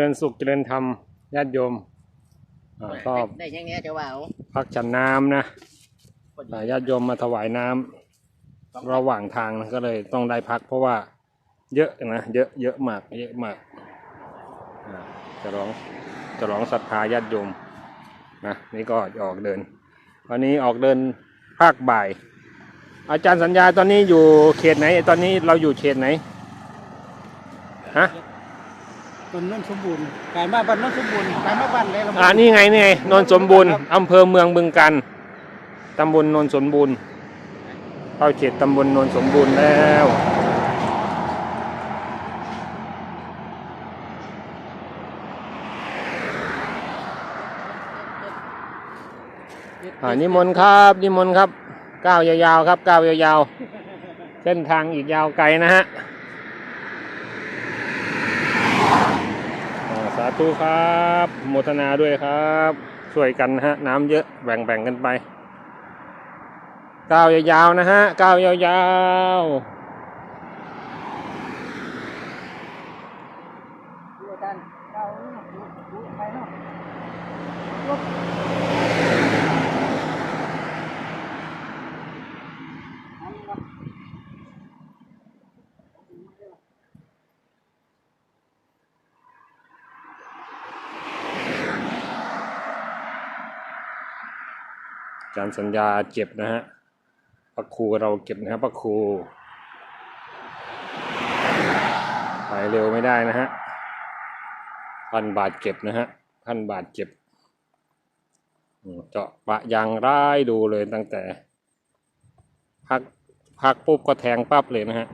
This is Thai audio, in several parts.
ริญสุขเจริญธรรมญาติโยมอ่าก็ได้ยังเนี้ยเจ้าว่าเอาพักฉันน้ำนะพอดีอ่าญาติโยมมาถวายน้ำระหว่างทางนะก็เลยต้องได้พัก เพราะว่าเยอะนะ เยอะเยอะมาก เยอะมากอ่าจะร้องจะร้องศรัทธาญาติโยมนะนี่ก็ออกเดิน วันนี้ออกเดินภาคบ่าย อาจารย์สัญญาตอนนี้อยู่เขตไหน ตอนนี้เราอยู่เขตไหนฮะ ต้นนนสมบูรณ์กลายมาบ้านนนสมบูรณ์กลายมาบ้านเลยละอ่านี่ไงนี่ไงนนท์สมบูรณ์อำเภอเมืองบึงกันตำบลนนท์สมบูรณ์เข้าเขตตำบลนนท์สมบูรณ์แล้วอ่านิมนต์ครับนิมนต์ครับก้าวยาวๆครับก้าวยาวๆเส้นทางอีกยาวไกลนะฮะอ่าสา ธุครับโมทนาด้วยครับ ช่วยกันนะฮะ น้ำเยอะแบ่งๆกันไปก้าวยาวๆนะฮะก้าวยาวๆกันเราไปเนาะารย์สัญญาเจ็บนะฮะพระครูเราเก็บนะครับพระครูไปเร็วไม่ได้นะฮะพันบาทเก็บนะฮะพันบาทเจ็บเจาะปะยางร้ายดูเลยตั้งแต่ พักพักปุ๊บก็แทงปั๊บเลยนะฮะ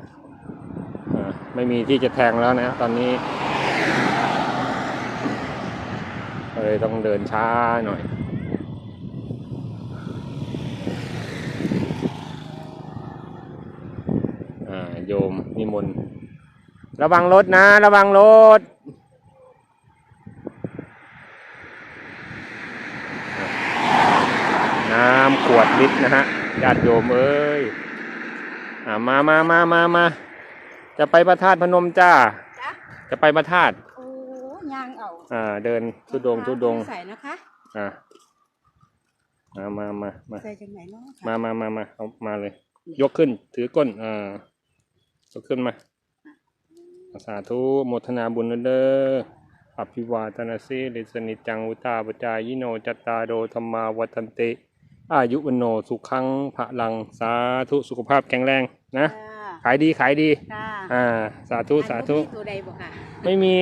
ไม่มีที่จะแทงแล้วนะตอนนี้เลยต้องเดินช้าหน่อย อ่าโย มนิมนต์ระวังรถนะ ระวังรถน้ำขวดลิตรนะฮะญาติโยมเอ้ยอ่ามามามามามาจะไปพระธาตุพนมจ้า จ๊ะจะไปพระธาตุโอ้ยางเอาอ่า เดินทุดงค์ทุดงค์ใส่นะคะ อ่ามามามามาใส่จังไหนเนาะมามามามาเอามาเลย ยกขึ้นถือก้นอ่า ยกขึ้นมา สาธุโมทนาบุญเด้ออภิวาทนาสีลิสนิจังวุตาปจายโนจัตตาโดธรรมาวัฒนติ อายุวโนสุขังพระลังสาธุสุขภาพแข็งแรงนะ ขายดีขายดีอ่าสาธุสาธุตัวใดบ่ค่ะไม่มี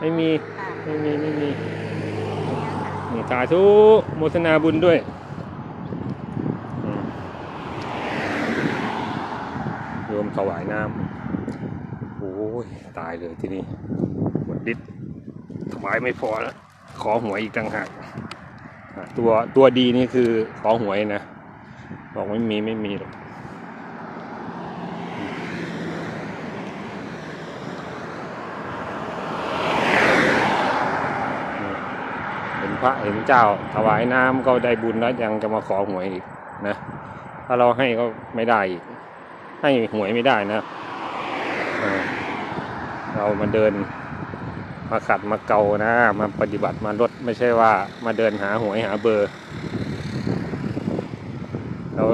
ไม่มีไม่มีไม่มีสาธุโมทนาบุญด้วยอืมโยม ถวายน้ำโอ้ยตายเลยที่นี้หมดฤทธิ์ถวายไม่พอแล้วขอหวยอีกต่างหากตัวตัวดีนี่คือขอหวยนะ บอกไม่มีไม่มีหรอกเห็นพระเห็นเจ้าถวายน้ำก็ได้บุญแล้วยังจะมาขอหวยอีกนะ ถ้าเราให้ก็ไม่ได้อีก ให้หวยไม่ได้นะเรามาเดินมาขัดมาเกานะ มาปฏิบัติมาลดไม่ใช่ว่ามาเดินหาหวยหาเบอร์แล้ว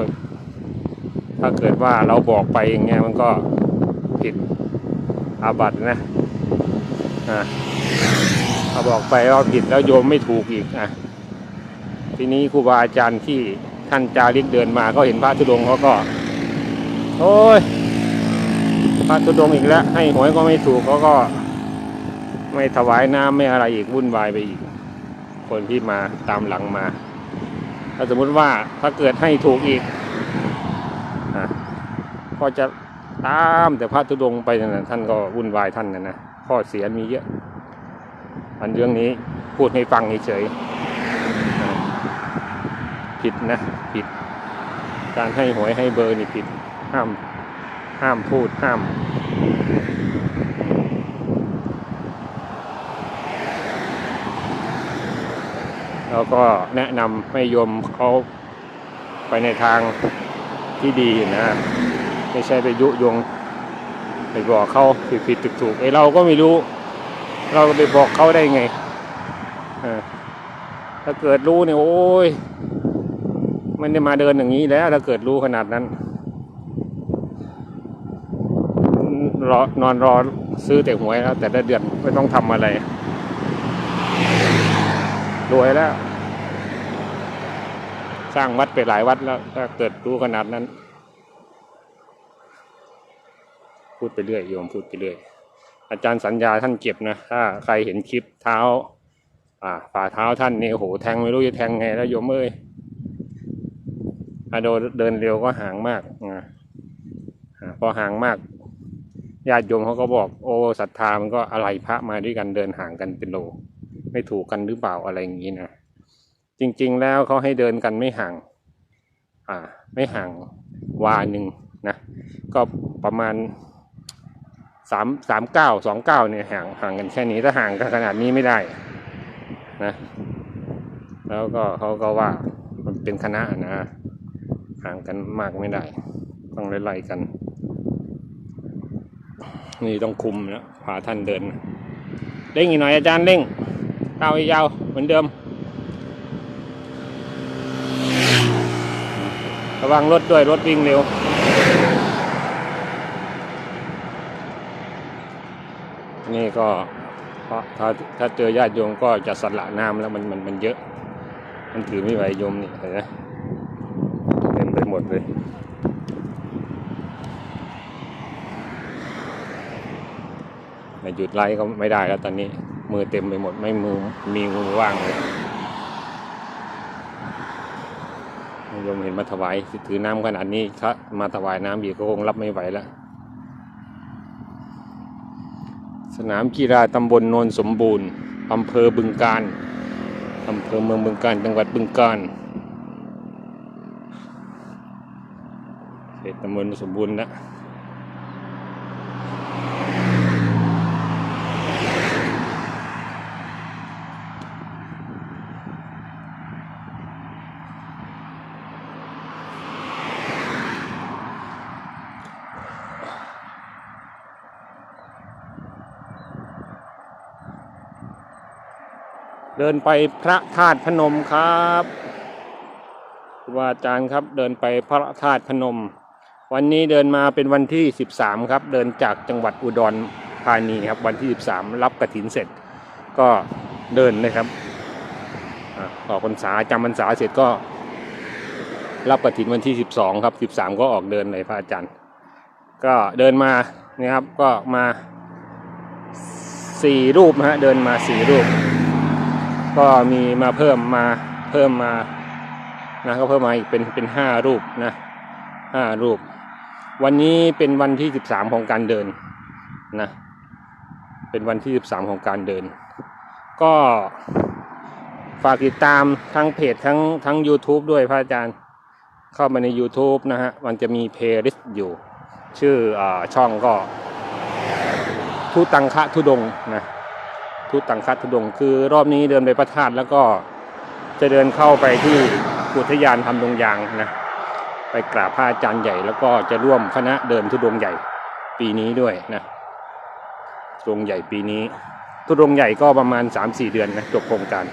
ถ้าเกิดว่าเราบอกไปอย่างเงี้ยมันก็ผิดอาบัตินะอะถ้าบอกไปก็ผิดแล้วโยมไม่ถูกอีกอะทีนี้ครูบาอาจารย์ที่ท่านจาริกเดินมาก็เห็นพระธุดงค์เขาก็ โอ้ยพระธุดงอีกแล้ว ให้หวยก็ไม่ถูกเขาก็ ไม่ถวายน้ำไม่อะไรอีกวุ่นวายไปอีก คนที่มาตามหลังมา ถ้าสมมุติว่าถ้าเกิดให้ถูกอีกอก็จะตามแต่พระธุดงไปนั่นนะท่านก็วุ่นวายท่านนะนะข้อเสียมีเยอะ อันเรื่องนี้พูดให้ฟังเฉยผิดนะ ผิด การให้หวยให้เบอร์นี่ผิด ห้ามห้ามพูดห้ามแล้วก็แนะนำให้โยมเขาไปในทางที่ดีนะไม่ใช่ไปยุยงไปบอกเขาผิดผิดถูกถูกๆไอเราก็ไม่รู้ เราไปบอกเขาได้ไงถ้าเกิดรู้เนี่ยโอ้ยมันได้มาเดินอย่างนี้แล้ว ถ้าเกิดรู้ขนาดนั้น รอนอนรอซื้อแต่หวยแล้ว แต่ละเดือนไม่ต้องทำอะไรรวยแล้ว สร้างวัดไปหลายวัดแล้ว ถ้าเกิดรู้ขนาดนั้น พูดไปเรื่อยโยมพูดไปเรื่อย อาจารย์สัญญาท่านเก็บนะถ้าใครเห็นคลิปเท้า อ่าฝ่าเท้าท่านนี่โอ้โหแทงไม่รู้จะแทงไงแล้วโยมเอ้ยอาโดเดินเร็วก็ห่างมากอ่าพอห่างมาก ญาติโยมเขาก็บอกโอ้ศรัทธามันก็อะไรพระมาด้วยกันเดินห่างกันเป็นโล ไม่ถูกกันหรือเปล่าอะไรอย่างนี้นะจริง ๆ แล้วเขาให้เดินกันไม่ห่าง อ่า ไม่ห่างวาหนึ่งนะก็ประมาณสามสามเก้าสองเก้าเนี่ยห่างห่างกันแค่นี้ถ้าห่างกันขนาดนี้ไม่ได้นะแล้วก็เขาก็ว่ามันเป็นคณะนะห่างกันมากไม่ได้ ต้องไล่ๆกัน นี่ต้องคุมนะพาท่านเดินเร่งอีกหน่อยอาจารย์เร่งก้าวให้ยาวเหมือนเดิม ระวังรถด้วยรถวิ่งเร็วนี่ก็เพราะถ้าถ้าเจอญาติโยมก็จะสละน้ำแล้วมันมันมันเยอะ มันถือไม่ไหวโยมนี่เห็นไหมเต็มไปหมดเลยไม่ หยุดไล่ก็ไม่ได้แล้วตอนนี้ มือเต็มไปหมดไม่มือมีมือว่างเลยโยมเห็นมาถวายถือน้ำขนาดนี้ถ้ามาถวายน้ำอีกก็คงรับไม่ไหวแล้ว สนามกีฬาตำบลโนนสมบูรณ์อำเภอบึงการอำเภอเมืองบึงการจังหวัดบึงการเขตตำบลสมบูรณ์นะ เดินไปพระธาตุพนมครับครูบาอาจารย์ครับเดินไปพระธาตุพนม วันนี้เดินมาเป็นวันที่ 13 ครับ เดินจากจังหวัดอุดรธานีครับ วันที่ 13 รับกระถินเสร็จ ก็เดินนะครับออกพรรษาจำพรรษาเสร็จก็ รับกระถินวันที่ 12 ครับ 13 ก็ออกเดินเลยพระอาจารย์ ก็เดินมานี่ยครับก็มาสี่รูปนะฮะเดินมาสี่รูป ก็มีมาเพิ่มมาเพิ่มมานะก็เพิ่มมาอีกเป็นเป็นห้ารูปนะห้ารูป วันนี้เป็นวันที่สิบสามของการเดินนะเป็นวันที่สิบสามของการเดิน ก็ฝากติดตามทั้งเพจทั้งทั้ง YouTube ด้วยพระอาจารย์เข้ามาใน YouTube นะฮะมันจะมีเพลย์ลิสต์อยู่ ชื่ออช่องก็ทุตังคะทุดงนะ ทุตังคัดทุดงคือรอบนี้เดินไปพระธาตุแล้วก็จะเดินเข้าไปที่อุทยานทำดงยางนะไปกราบพระอาจารย์ใหญ่ แล้วก็จะร่วมคณะเดินทุดงใหญ่ปีนี้ด้วยนะทุดงใหญ่ปีนี้ ทุดงใหญ่ก็ประมาณสามสี่เดือนนะจบโครงการ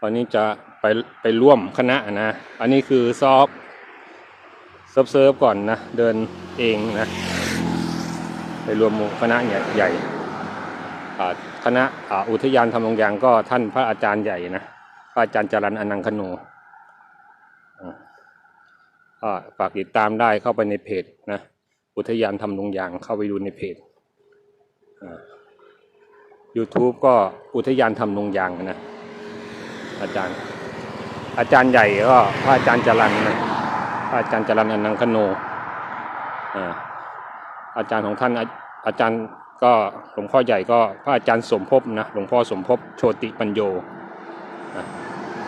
ตอนนี้จะไปไปร่วมคณะนะ อันนี้คือซอฟเซิร์ฟเซิร์ฟก่อนนะ เดินเองนะ ไปรวมคณะใหญ่คณะอุทยานทำลงยางก็ท่านพระอาจารย์ใหญ่นะพระอาจารย์จรันอนังคโนก็ฝากติดตามได้เข้าไปในเพจนะอุทยานทำลงยางเข้าไปดูในเพจ YouTube ก็อุทยานทำลงยางนะอาจารย์ อาจารย์ใหญ่ก็พระอาจารย์จรันนะพระอาจารย์จรันอนังคโนอ่า อาจารย์ของท่านอาอาจารย์ก็หลวงพ่อใหญ่ก็พระอาจารย์สมภพนะหลวงพ่อสมภพโชติปัญโย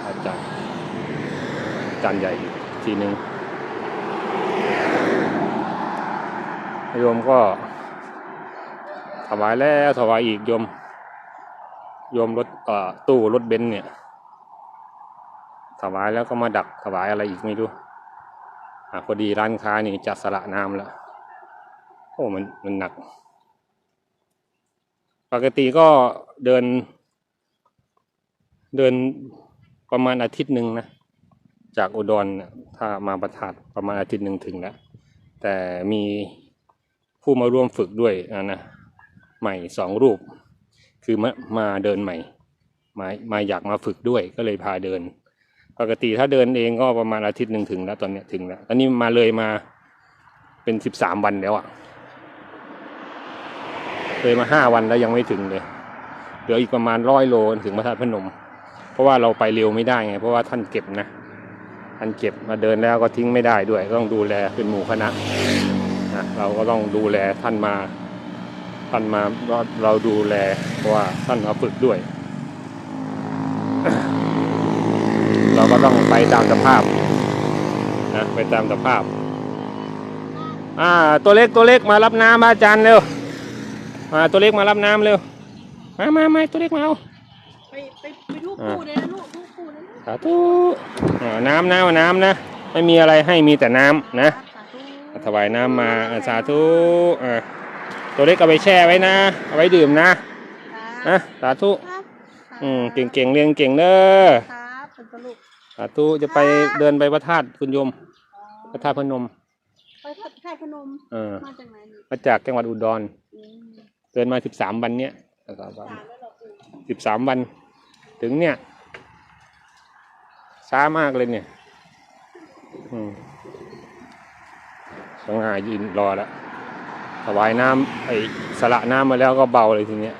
อาจารย์อาจารย์ใหญ่ทีหนึ่งโยมก็ถวายแล้วถวายอีกโยมโยมรถตู้รถเบนซ์เนี่ยถวายแล้วก็มาดักถวายอะไรอีกไม่รู้อะพอดีร้านค้านี่จะสละน้ำแล้ว อ้มันมันหนัก ปกติก็เดิน เดินประมาณอาทิตย์หนึ่งนะ จากอุดรถ้ามาประทาดประมาณอาทิตย์หนึ่งถึงแล้ว แต่มีผู้มาร่วมฝึกด้วยนะนะใหม่สองรูป คือมามาเดินใหม่ มามาอยากมาฝึกด้วยก็เลยพาเดิน ปกติถ้าเดินเองก็ประมาณอาทิตย์หนึ่งถึงแล้วตอนเนี้ยถึงแล้วตอนนี้มาเลยมาเป็นสิบสามวันแล้วอะ่ะ เลยมาห้าวันแล้วยังไม่ถึงเลยเหลืออีกประมาณร้อยโลถึงพระธาตุพนม เพราะว่าเราไปเร็วไม่ได้ไง เพราะว่าท่านเก็บนะท่านเก็บมาเดินแล้วก็ทิ้งไม่ได้ด้วย ต้องดูแลเป็นหมู่คณะนะเราก็ต้องดูแลท่านมา ท่านมาเราเราดูแล เพราะว่าท่านมาฝึกด้วย เราก็ต้องไปตามสภาพนะไปตามสภาพอ่าตัวเล็กตัวเล็กมารับน้ำอาจารย์เร็ว มาตัวเล็กมารับน้ำเร็ว มามามาตัวเล็กมาเอาไปไปไปลูกปูเลยนะลูกลูกปูนะลูกสาธุอ่าน้ำนะเอาน้ำนะ ไม่มีอะไรให้มีแต่น้ำนะ สาธุถวายน้ำมาอ่าสาธุอ่าตัวเล็กเอาไปแช่ไว้นะ เอาไว้ดื่มนะครันะบสาธุ ครับอืม เก่งๆ เรียนเก่งเด้อครับเป็นตัวลูกสาธุจะไปเดินไปพระธาตุคุณโยม อ๋อพระธาตุพนม ไปทัดค่ายพนมเออมาจากไหนนี่มาจากจังหวัดอุดร อืม เดินมาสิบสามวันเนี้ยสามแล้วเหรอปูสิบสามวัน ถึงเนี่ยช้ามากเลยเนี่ยอืมต้องหายืนรอแล้วถวายน้ำไอ้สละน้ำมาแล้วก็เบาเลยทีเนี้ย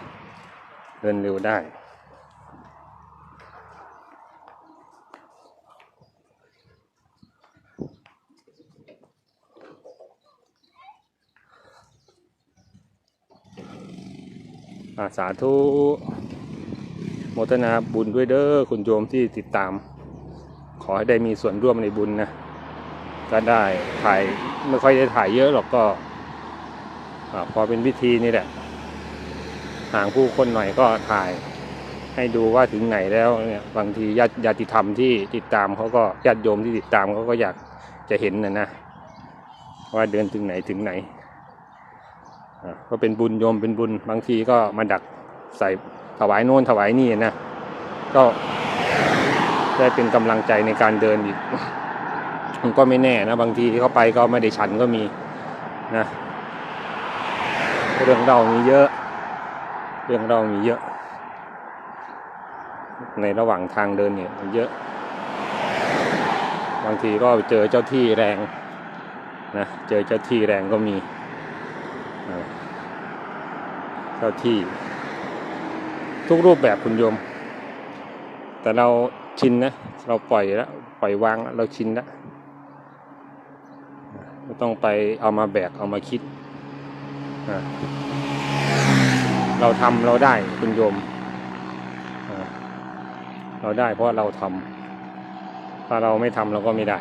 เดินเร็วได้ อาสาธุโมทนาบุญด้วยเด้อคุณโยมที่ติดตาม ขอให้ได้มีส่วนร่วมในบุญนะก็ได้ถ่ายไม่ค่อยได้ถ่ายเยอะหรอกก็พอเป็นวิธีนี่แหละห่างผู้คนหน่อยก็ถ่ายให้ดูว่าถึงไหนแล้วเนี่ยบางทีญาติญาติธรรมที่ติดตามเขาก็ญาติโยมที่ติดตามเขาก็อยากจะเห็นนะนะว่าเดินถึงไหนถึงไหน ก็เป็นบุญโยมเป็นบุญบางทีก็มาดักใส่ถวายโน่นถวายนี่นะก็ได้เป็นกำลังใจในการเดินอีกมันก็ไม่แน่นะบางทีที่เขาไปก็ไม่ได้ฉันก็มีนะเรื่องเรามีเยอะ เรื่องเรามีเยอะ ในระหว่างทางเดินเนี่ยมันเยอะ บางทีก็เจอเจ้าที่แรงนะเจอเจ้าที่แรงก็มี เจ้าที่ ทุกรูปแบบคุณโยม แต่เราชินนะ เราปล่อยแล้ว ปล่อยวางแล้วเราชินแล้วไม่ต้องไปเอามาแบกเอามาคิด เราทำเราได้คุณโยม เราได้เพราะเราทำถ้าเราไม่ทำเราก็ไม่ได้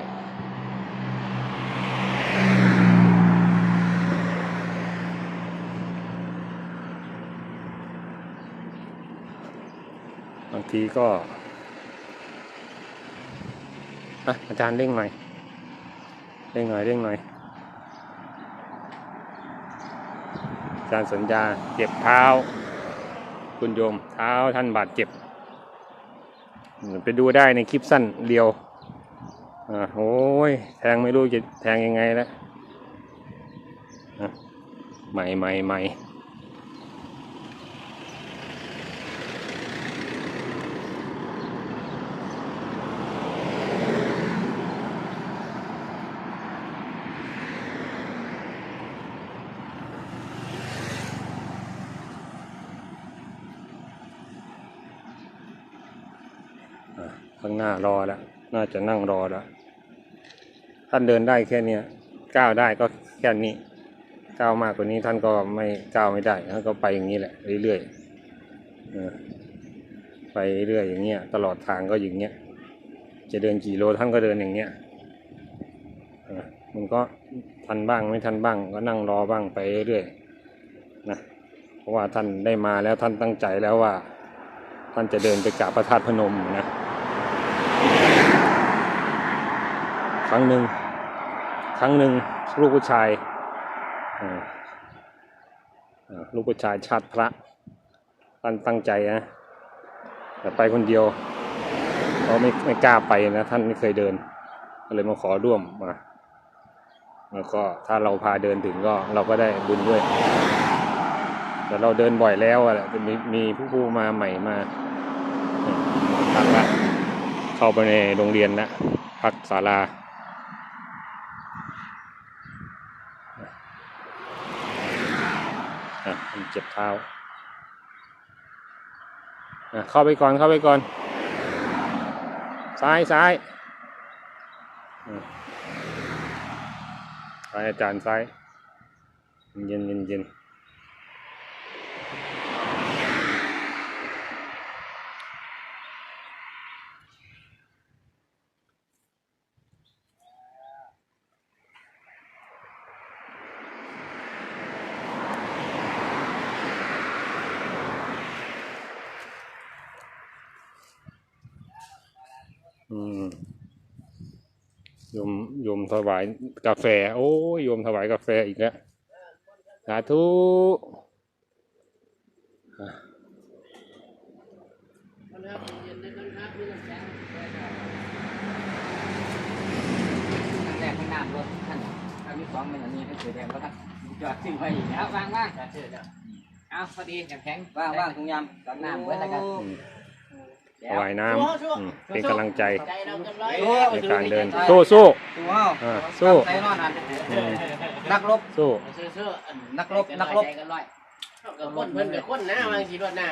ทีก็อะอาจารย์เร่งหน่อย เร่งหน่อย เร่งหน่อย อาจารย์สัญญาเจ็บเท้า คุณโยมเท้าท่านบาดเจ็บ ไปดูได้ในคลิปสั้นเดียวอ่าโอ้ย แทงไม่รู้จะแทงยังไงแล้วอะใหม่ใหม่ใหม่ ข้างหน้ารอแล้วน่าจะนั่งรอแล้วท่านเดินได้แค่เนี้ยก้าวได้ก็แค่นี้ก้าวมากกว่านี้ท่านก็ไม่ก้าวไม่ได้ท่านก็ไปอย่างนี้แหละเรื่อยๆไปเรื่อยอย่างเงี้ยตลอดทางก็อย่างเงี้ยจะเดินกี่โลท่านก็เดินอย่างเงี้ยมันก็ทันบ้างไม่ทันบ้างก็นั่งรอบ้างไปเรื่อยๆนะเพราะว่าท่านได้มาแล้วท่านตั้งใจแล้วว่า ท่านจะเดินไปกราบพระธาตุพนมนะ ครั้งหนึ่งครั้งหนึ่งลูกผู้ชายลูกผู้ชายชาติพระท่านตั้งใจนะแต่ไปคนเดียวเขาไม่ไม่กล้าไปนะ ท่านไม่เคยเดินก็เลยมาขอร่วมมาแล้วก็ถ้าเราพาเดินถึงก็เราก็ได้บุญด้วย แต่เราเดินบ่อยแล้วอะจะมีมีผู้ผู้มาใหม่มา เข้าไปในโรงเรียนละพักศาลาอะมันเจ็บเท้าอะเข้าไปก่อนเข้าไปก่อน ซ้ายซ้ายอะซ้ายอาจารย์ซ้าย เย็นเย็นเย็น ยมโยมถวายกาแฟ โอ้ยโยมถวายกาแฟอีกแล้วสาธุอะขั้นแรกข้างหน้ารถขั้นขั้นที่สองเป็นอันนี้ให้สีแดงก็ต้องจอดทิ้งไว้อีกแล้ววางว่างเอาพอดีแข็งแข็งว่างว่างตรงยำตอนน้ำเบิดแล้วกันอืม ถวายน้ำอืมเป็นกำลังใจใจเราเกินร้อยในการเดิน สู้สู้ตัวเฮาอ่าสู้ใจนอนหันอืมนักรบ สู้ซื่อๆอันนักรบนักรบใจกันร้อยเขากับคนเพิ่นกับคนนะบางทีรถนะ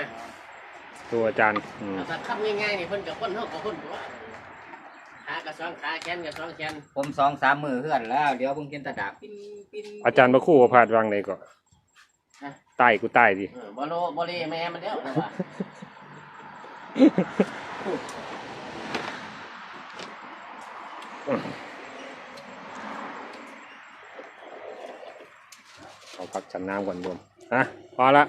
สู้อาจารย์อืมเอาสัตว์คำง่ายๆนี่เพิ่นกับคนเฮากับคนตัวขากับสองขาแขนกับสองแขนผมสองสามมือเพื่อนแล้ว เดี๋ยวเพิ่งกินตะดาบปิ้นปิ้น อาจารย์มาคู่ประพาดวางไหนก่อนใต้กูใต้ดิเออบ่โลบ่เลแม่มันแล้วนะว่า เอาพักฉันน้ำก่อนโยมอะพอละ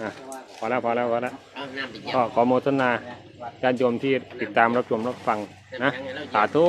อะพอแล้วพอแล้วพอแล้วเอาน้ำไปเยี่ยก็มขอโมทนาญาติโยมที่ติดตามรับชมรับฟังนะำให้เราสาเยี่ยมธุ